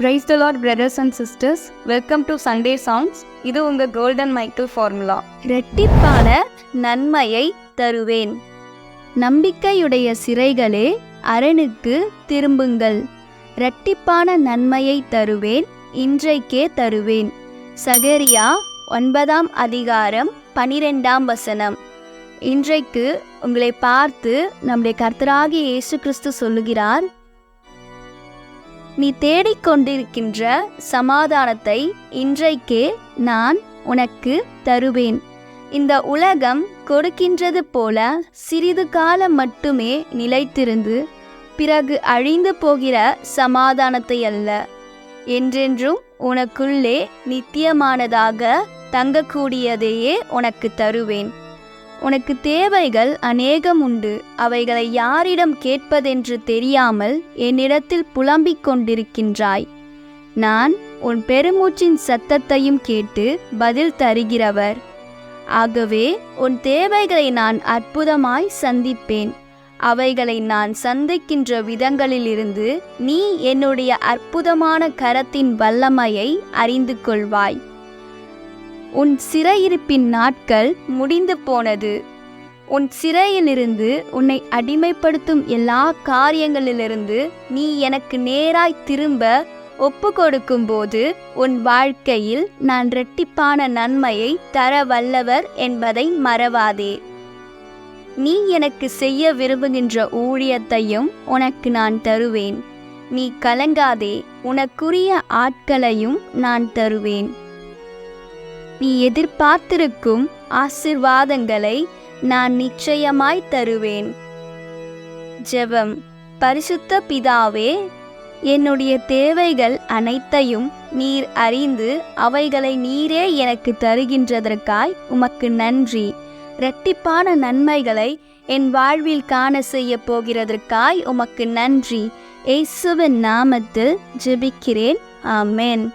Praise the lord brothers and sisters welcome to Sunday songs இது உங்கள் golden Michael formula ரெட்டிப்பான நன்மையை தருவேன். நம்பிக்கையுடைய சிறைகளே அரணுக்கு திரும்புங்கள். ரெட்டிப்பான நன்மையை தருவேன் இன்றைக்கே தருவேன். சகரியா ஒன்பதாம் அதிகாரம் பனிரெண்டாம் வசனம். இன்றைக்கு உங்களை பார்த்து நம்முடைய கர்த்தராகிய இயேசு கிறிஸ்து சொல்லுகிறார் நீ தேடிக்கொண்டிருக்கின்ற சமாதானத்தை இன்றைக்கே நான் உனக்கு தருவேன். இந்த உலகம் கொடுக்கின்றது போல சிறிது காலம் மட்டுமே நிலைத்திருந்து பிறகு அழிந்து போகிற சமாதானத்தை அல்ல. என்றென்றும் உனக்குள்ளே நித்தியமானதாக தங்கக்கூடியதையே உனக்கு தருவேன். உனக்கு தேவைகள் அநேகம் உண்டு. அவைகளை யாரிடம் கேட்பதென்று தெரியாமல் என்னிடத்தில் புலம்பிக் கொண்டிருக்கின்றாய். நான் உன் பெருமூச்சின் சத்தத்தையும் கேட்டு பதில் தருகிறவர். ஆகவே உன் தேவைகளை நான் அற்புதமாய் சந்திப்பேன். அவைகளை நான் சந்திக்கின்ற விதங்களிலிருந்து நீ என்னுடைய அற்புதமான கரத்தின் வல்லமையை அறிந்து கொள்வாய். உன் சிறையிருப்பின் நாட்கள் முடிந்து போனது. உன் சிறையிலிருந்து உன்னை அடிமைப்படுத்தும் எல்லா காரியங்களிலிருந்து நீ எனக்கு நேராய் திரும்ப ஒப்பு கொடுக்கும்போது உன் வாழ்க்கையில் நான் இரட்டிப்பான நன்மையை தர வல்லவர் என்பதை மறவாதே. நீ எனக்கு செய்ய விரும்புகின்ற ஊழியத்தையும் உனக்கு நான் தருவேன். நீ கலங்காதே உனக்குரிய ஆட்களையும் நான் தருவேன். நீ எதிர்பார்த்திருக்கும் ஆசிர்வாதங்களை நான் நிச்சயமாய் தருவேன். ஜெபம். பரிசுத்த பிதாவே என்னுடைய தேவைகள் அனைத்தையும் நீர் அறிந்து அவைகளை நீரே எனக்கு தருகின்றதற்காய் உமக்கு நன்றி. இரட்டிப்பான நன்மைகளை என் வாழ்வில் காண செய்ய போகிறதற்காய் உமக்கு நன்றி. இயேசுவின் நாமத்தில் ஜெபிக்கிறேன். ஆமேன்.